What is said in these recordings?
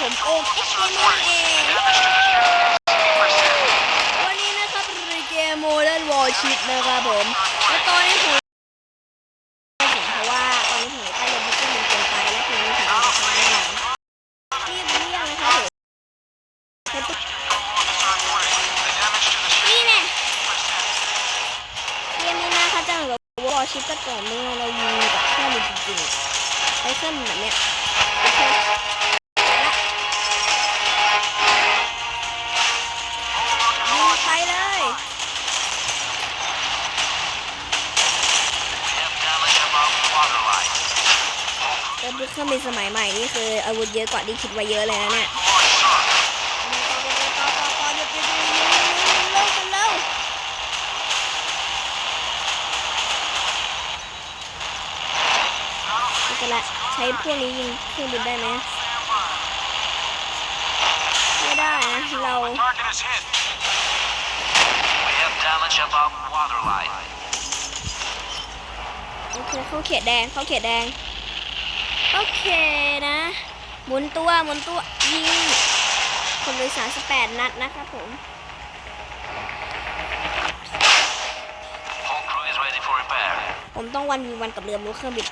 ผมโอมเอ็กเกมเมเองวันนี้นะครับรีเกมโมเดิร์นวอร์ชิปนะครับผมและตอนนี้ผมผมเพราะว่าตอนนี้ผมใกล้ลงพัฒนาเกินไปและผมมีถึงจะทำแน่นอนรีบเรียงนะครับผมแล้วตุ๊กนี่แน่เกมนี้นะคะจะเหมือนกับวอร์ชิปก็ต่อเมื่อเรายิงกับเครื่องจริงๆใช้เครื่องบินแบบเนี้ย สมัยใหม่นี่คืออาวุธเยอะกว่าที่คิดไว้เยอะเลยนะเนี่ยกันละใช้พวกนี้ยิงเครื่องบินได้ไหมไม่ได้นะเราโอเคเข้าเขตแดงเข้าเขตแดง โอเคนะ หมุนตัวหมุนตัวยิงคนโดยสาร18นัดนะครับผม Whole crew is ready for repair. ผมต้องวันวีวันกับเรือรู้เครื่องบิน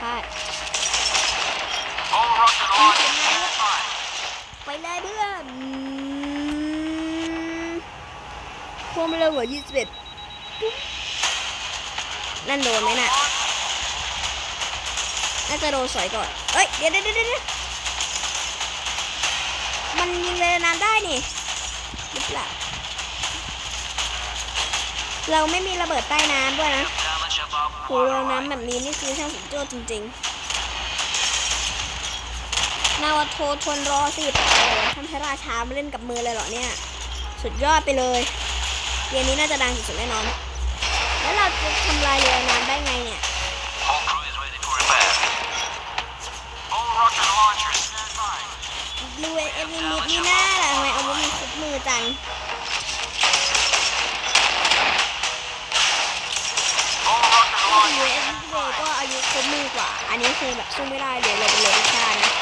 พลาด Full rocket launch stand by. ไปเลยเพื่อนพวงมาเลยหัวยี่สิบเอ็ด นั่นโดนไหมน่ะ น่าจะโดนสอยก่อน เอ้ย เดี๋ยวเดี๋ยวเดี๋ยวเดี๋ยวมันยิงเรือน้ำได้นี่หรือเปล่าเราไม่มีระเบิดใต้น้ำด้วยนะโหเรือน้ำแบบนี้นี่คือช่างสุดยอดจริงๆ นาวโททนรอสิโอ้ท่านพระราชามาเล่นกับมือเลยเหรอเนี่ย สุดยอดไปเลย เกมนี้น่าจะดังสุดๆแน่นอน แล้วเราจะทำลายเรือน้ำได้ไงเนี่ย ดูเอ็มมิดนี่น่าละทำไมอาวุธมันครบมือจังดูเอ็ม stand เวก็อายุครบมือกว่า อันนี้คือแบบสู้ไม่ได้เลยเราเป็นเรือพิฆานะ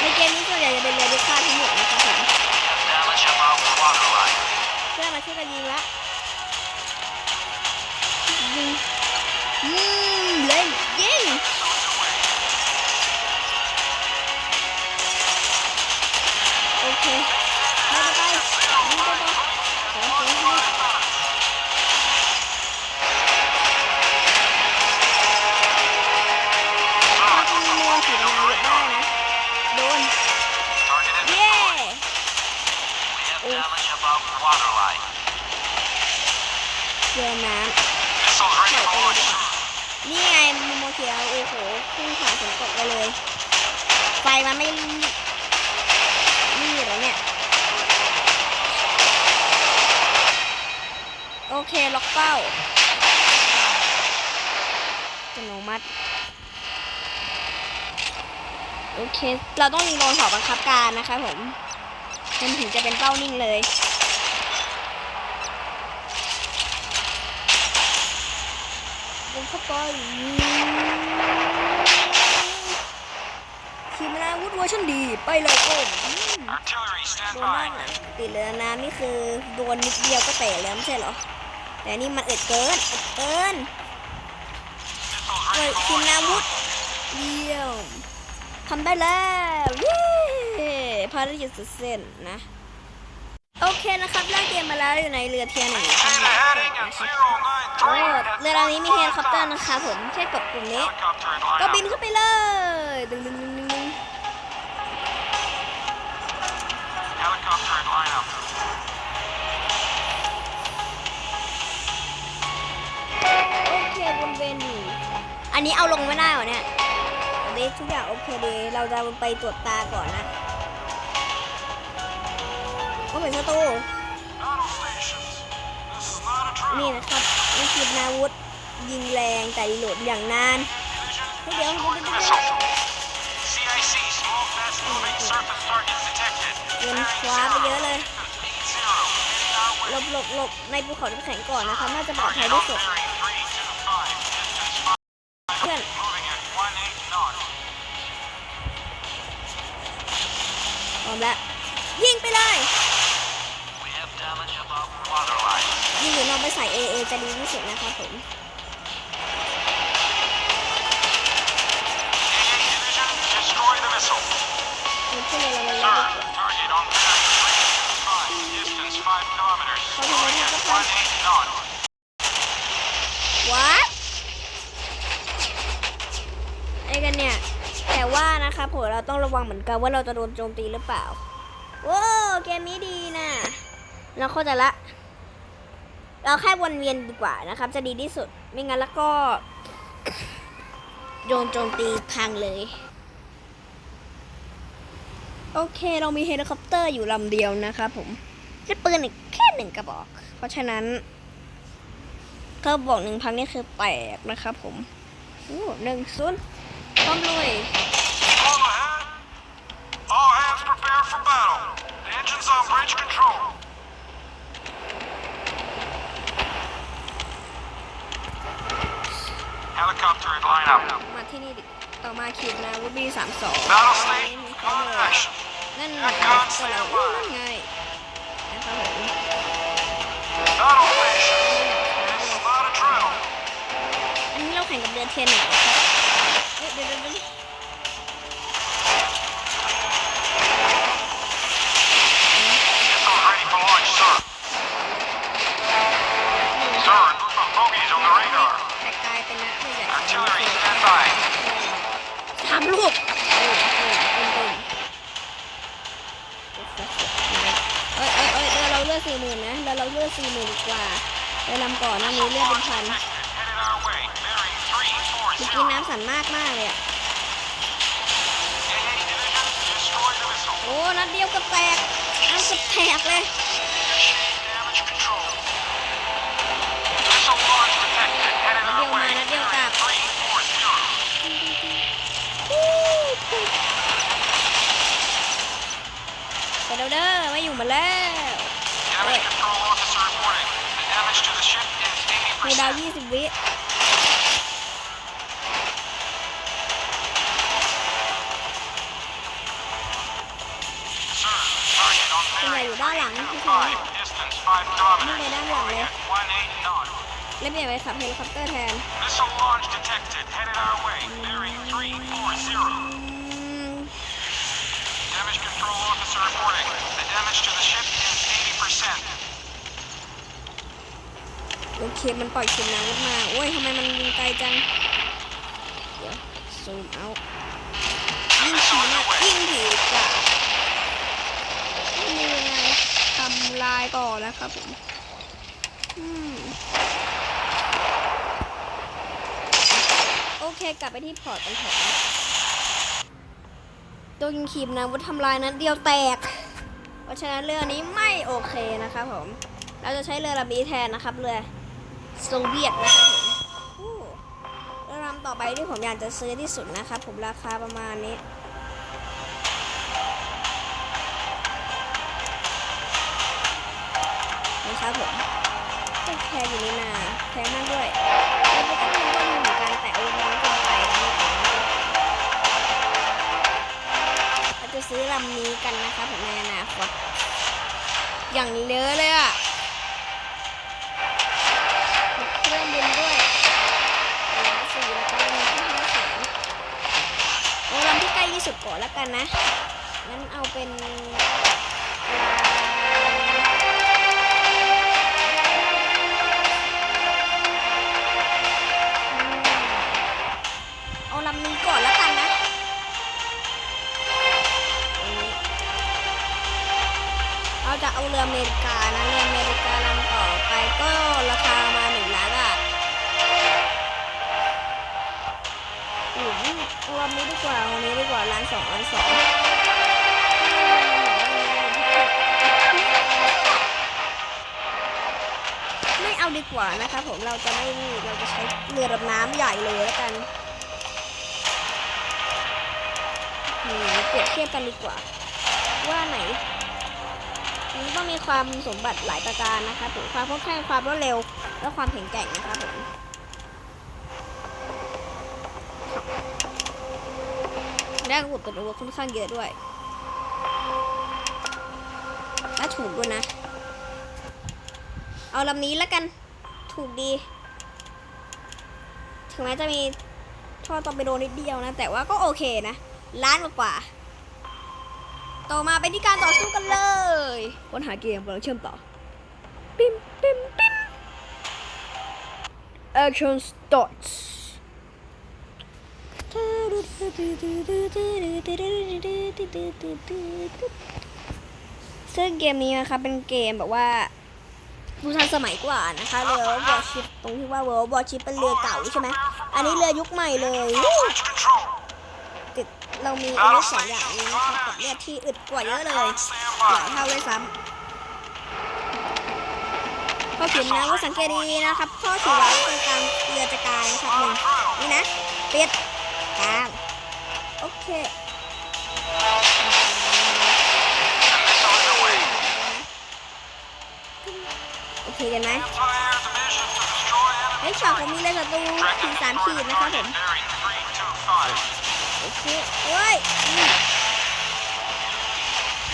ในเกมนี้ส่วนใหญ่จะเป็น เรือน้ำ Missiles ปล่ ready อยไป for เลยดี launch. กว่านี่ไงโมเคียว โอ้โหพุ่งผ่านฝนตกไปเลย ไฟมันไม่นี่เหรอเนี่ย โอเค ล็อกเป้าอัตโนมัติ โอเค เราต้องยิงโดนหอบังคับการนะคะผมมันถึงจะเป็นเป้านิ่งเลย ยิง เข้าไปขีมนาวุธเวอร์ชันดีไปเลยโอ้ม Artillery โด stand นด้าน by. หลังติดเรือน้ำนี่คือโดนนิดเดียวก็เตะแล้วไม่ใช่เหรอ แต่นี่มันเอิดเกินเอิดเกิน Missiles เปิด ready ขี for มนา launch. วุธเยี่ยมทำได้แล้วเย้ภารกิจเสร็จสิ้นนะโอเคนะครับเล่นเกมมาแล้วอยู่ในเรือเทียร์หนึ่งนะครับ Data heading at โอ้ 093. เรือลำนี้มีเฮลิคอปเตอร์นะคะผมแค่กดปุ่มนี้ Helicopter in ก็ line บิน up. ขึ้นไปเลยดึงดึงดึงดึงดึง Helicopter in line up. โอเคบนเวนอยู่อันนี้เอาลงไม่ได้เหรอเนี่ยอันนี้ทุกอย่างโอเคดีเราจะไปตรวจตาก่อนนะ เหมือนสตูนี่นะครับนี่คือนาวุธยิงแรงแต่หลดอย่างนานเดี๋ยวผมไดูเงินคว้าไปเยอะเลยหลบหลบหลบในภูเขาน้ำแข็งก่อนนะคะน่าจะปลอดภัยที่สุดเพื่อนพร้อมแล้วยิงไปเลย ส่ AA จะดีที่สุดนะครับผม AA division, destroy the missile. มันขึ้นเลยเราเลย Sir, target on bearing 365, distance 5 kilometers. Going at 18 knots. วัดไอ้กันเนี่ย แต่ว่านะคะผมเราต้องระวังเหมือนกันว่าเราจะโดนโจมตีหรือเปล่า โว้วเกมนี้ดีนะ เราเข้าใจละ เราแค่วนเวียนดีกว่านะครับ จะดีที่สุด ไม่งั้นแล้วก็โดนโจมตีพังเลย โอเค เรามีเฮลิคอปเตอร์อยู่ลำเดียวนะครับผมจะปืนอีกแค่หนึ่งกระบอก เพราะฉะนั้นถ้าบอกหนึ่งพังนี่คือแตกนะครับผมโอ้หนึ่งศูนย์พร้อมลุย All hands prepare for battle. The engine's on bridge control. Helicopter in line up. มาที่นี่ดิต่อมาขีดนะวูบีสามสอง Battle state, call to action. นั่นไง Got guns, ตัวเรา stand by. นั่นไงนะครับผม Battle station. This is not a drill. อันนี้เราแข่งกับเดือนเทียนหนึ่งนะครับเอ้ยเดี๋ยวเดี๋ยวื่นนะ แล้วเราเลือดสี่หมื่นกว่าไปลำก่อนหน้านี้เลือดเป็นพันเมื่อกินน้ำสั่นมากมากเลยอะโอ้นัดเดียวก็แตกน้ำจแตกเลยเด้อม่อยู่มาแล้ว ดาว 80%. ยี่สิบวิ Sir, target on ส่วนใหญ่ bearing อยู่ด้านหลังที่เขา 5. Distance 5 kilometers. Ini beda nggak, Going Le? at 18 knots. เล่นเปลี่ยนไปขับเฮลิคอปเตอร์แทน Missile launch detected. Headed our way. Bearing 340. อืม Damage control officer reporting. The damage to the ship is 80%. เคมันปล่อยขีดน้ำมาโอ้ยทำไมมันยิงไกลจัง เดี๋ยวซูมเอายิงผีนะยิงผีจ้ะนี่ไงทำลายก่อนนะครับผมโอเคกลับไปที่พอร์ตกันเถอะนะโดนขีมนะวุธทำลายนั้นเดียวแตก เพราะฉะนั้นเรือนี้ไม่โอเคนะครับผม เราจะใช้เรือลำนี้แทนนะครับเรือ โซเวียตนะครับผมลำต่อไปที่ผมอยากจะซื้อที่สุดนะครับผมราคาประมาณนี้นะครับผมแพงอยู่นี่นาแพงมากด้วยแล้วก็ต้องก็มีเหมือนกันแต่เอาน้อยเกินไปนะไม่เราจะซื้อลำนี้กันนะคะผมในอนาคตอย่างเยอะเลยอะ ที่ใกล้ที่สุดก่อนแล้วกันนะ งั้นเอาเป็นเอาลำนี้ก่อนแล้วกันนะเราจะเอาเรืออเมริกานะเรืออเมริ เอาลำนี้ดีกว่าเอาลำนี้ดีกว่าล้านสองล้านสองไม่เอาดีกว่านะคะผมเราจะไม่เราจะใช้เรือดำน้ำใหญ่เลยแล้วกันนี่เปรียบเทียบกันดีกว่า ว่าไหนมันต้องมีความสมบัติหลายประการนะคะผมความคล่องแคล่วความรวดเร็ว และความแข็งแกร่งนะคะผม แรกอุปกรณ์ค่อนข้างเยอะด้วยและถูกด้วยนะ เอาลำนี้แล้วกัน ถูกดี ถึงแม้จะมีท่อตอร์ปิโดนิดเดียวนะ แต่ว่าก็โอเคนะ ล้านกว่า ต่อมาไปที่การต่อสู้กันเลยค้นหาเกมกำลังเชื่อมต่อ ปิ๊มปิ๊มปิ๊ม Action starts ซึ่งเกมนี้นะคะเป็นเกมแบบว่าดูทันสมัยกว่านะคะเรือวอชิปตรงที่ว่าเรือวอชิปเป็นเรือเก่าใช่ไหมอันนี้เรือยุคใหม่เลยติดเรามีอาวุธสองอย่างนี้นะคะกับเลือดที่อึดกว่าเยอะเลยหลายเท่าเลยซ้ำข้อผิดนะว่าสังเกตดีนะครับข้อสีไว้ตรงกลางเรือจะกลางนะครับหนึ่งนี่นะปิด กลาง โอเค Missile underway. โอเคกันไหม Anti-air division to destroy ไอ้ enemy ยช็อตผมมีเลยศัตรูขีดสามขีดนะครับผม bearing 325. โอเคเฮ้ยอืม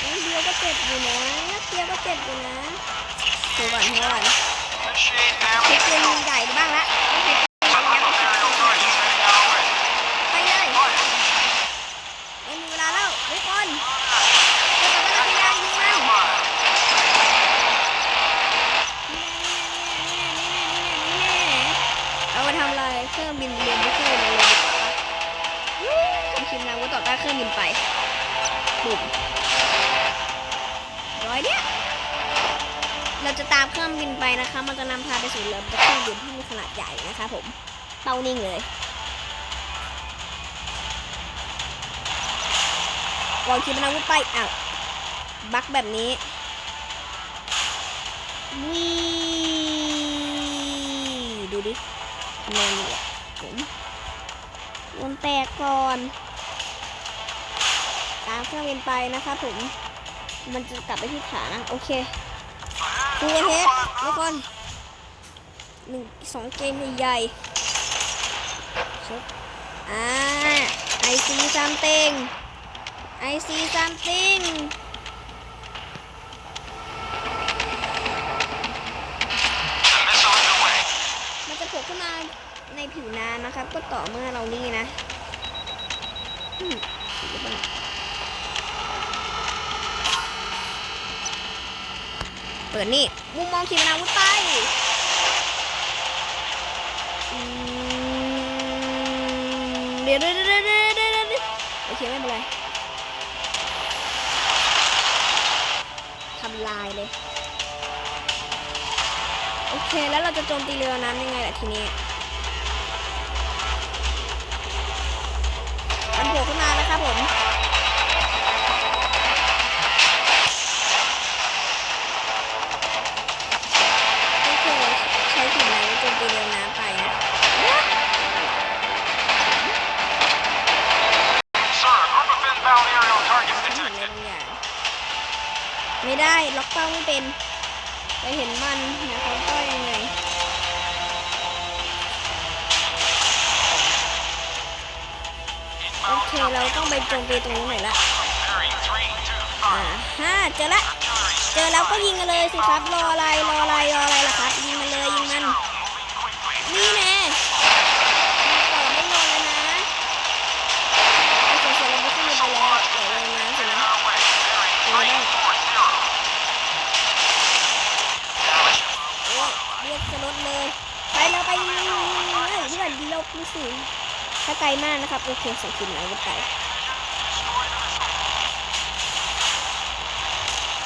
นิดเดียวก็เจ็บอยู่นะนิดเดียวก็เจ็บอยู่นะเดี๋ยวก่อนเดี๋ยวก่อน Initiate เช็ค damage เกม control. ใหญ่บ้างละ เราจะตามเครื่องบินไปนะคะ มันจะนำพาไปสู่เรือเครื่องบินที่มีขนาดใหญ่นะคะผมเป้านิ่งเลยวางขีปนาวุธไปอ้าวบักแบบนี้วีดูดิแมนอยู่อผมวนแตกก่อน ตามเครื่องบินไปนะคะผม มันจะกลับไปที่ฐานโอเค ฟูเฮดทุกคนหนึ่งสองเกมใหญ่ๆเช็คอ่าไอซีซัมติงไอซีซัมติงมันจะโผล่ขึ้นมาในผิวน้ำนะครับ ก็ต่อเมื่อเรานี่นะอืมสีบ้าง เปิดนี่มุมมองขีปนาวุธไปเดี๋ยวเดี๋ยวเดี๋ยวเดี๋ยวเดี๋ยวเดี๋ยวโอเคไม่เป็นไรทำลายเลย โอเคแล้วเราจะโจมตีเรือนั้นยังไงล่ะทีนี้มันโผล่ขึ้นมาแล้วครับผม ไม่ได้ล็อกเป้าไม่เป็นไปเห็นมันนะเขาก็ยังไงโอเคเราต้องไปโจมตีตรงนี้หน่อยละอ่าฮ่าเจอละเจอแล้วก็ยิงกันเลยสิครับรออะไรรออะไรรออะไรล่ะครับยิงมันเลย ยิงมัน zero, moving quickly. นี่แน่ต่อไม่นอนเลยนะไอ้เสร็จแล้วก็ขึ้นไปแล้วเดี๋ยวเลยนะสิ Heading นะ our way. Bearing 340. Damage. โอ้ยเรียกจะลดเลย ไปเราไปยิงยิงยิงเลยที่แบบดีลบนี่สิถ้าไกลมา กนะครับโอเคส่งคืนไหนก็ไป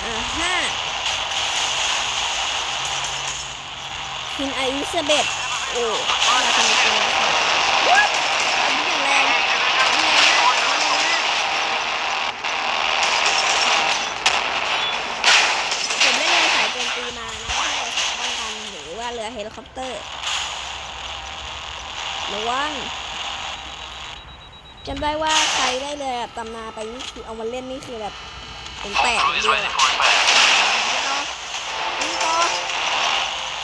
อ่าห้าคินไอลิซาเบธโอ้เราทำตัวนะครับอันนี้อย่างแรงแรงมากแรงมากผมได้เรือสายโจมตีมานะที่เราป้องกันหรือว่าเรือเฮลิคอปเตอร์ระวัง จำได้ว่าใครได้เรือแบบตำนาไปนี่คือเอามาเล่นนี่คือแบบเป็นแปด Always เดียว ready อะ for impact. ต่อยิงต่อ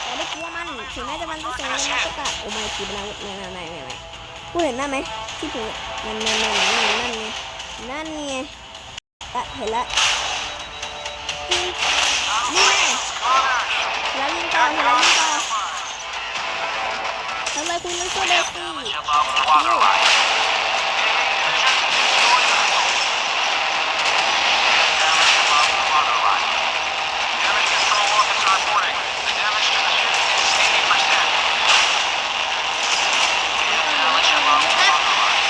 แต่ไม่กลัวมันถึงแม้จะมันจะส่งเงินมาก็ตัดโอ้ไม่ขีปนาวุธเนี่ยไหนไหนไหนกูเห็นหน้าไหมที่ผมนั่นนั่นนั่นนั่นนั่นไงนั่นไงละเห็นละปิ้งแล้วยิงต่อแล้วยิงต่อทำไมคุณไม่ช่วยเลยสิ Damage above the waterline. Vision, destroy the missile. Damage above the waterline. Damage control officer reporting. The damage to the ship is 80%. Damage above the waterline.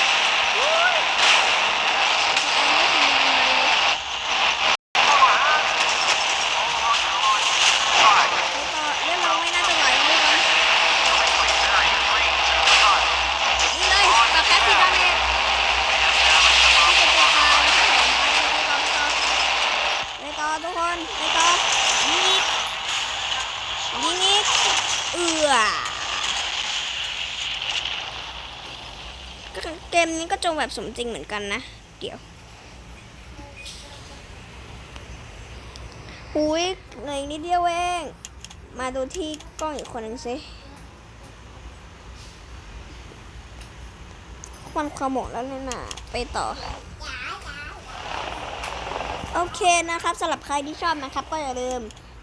เรื่องเราไม่น่าจะไหวเลยก่อนนี่เลยปากแคสซี่ดาเมจที่จะตัวตายนะครับผมไปต่อไปต่อไปต่อทุกคนไปต่อยิงอีกยิงอีกเอือก็เก็จงแบบสมจริงเหมือนกันนะ เดี๋ยวอุ้ยเหลืออีกนิดเดียวเองมาดูที่กล้องอีกคนหนึ่งสิควันความหมดแล้วเนี่ยนะไปต่อ โอเคนะครับสำหรับใครที่ชอบนะครับ ก็อย่าลืม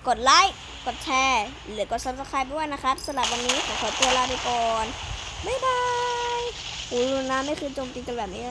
กดไลค์กดแชร์ หรือกด subscribe ด้วยนะครับสำหรับวันนี้ขอขอตัวลาไปก่อน บ๊ายบาย โอ้ยลูนะไม่เคยโจมตีกันแบบนี้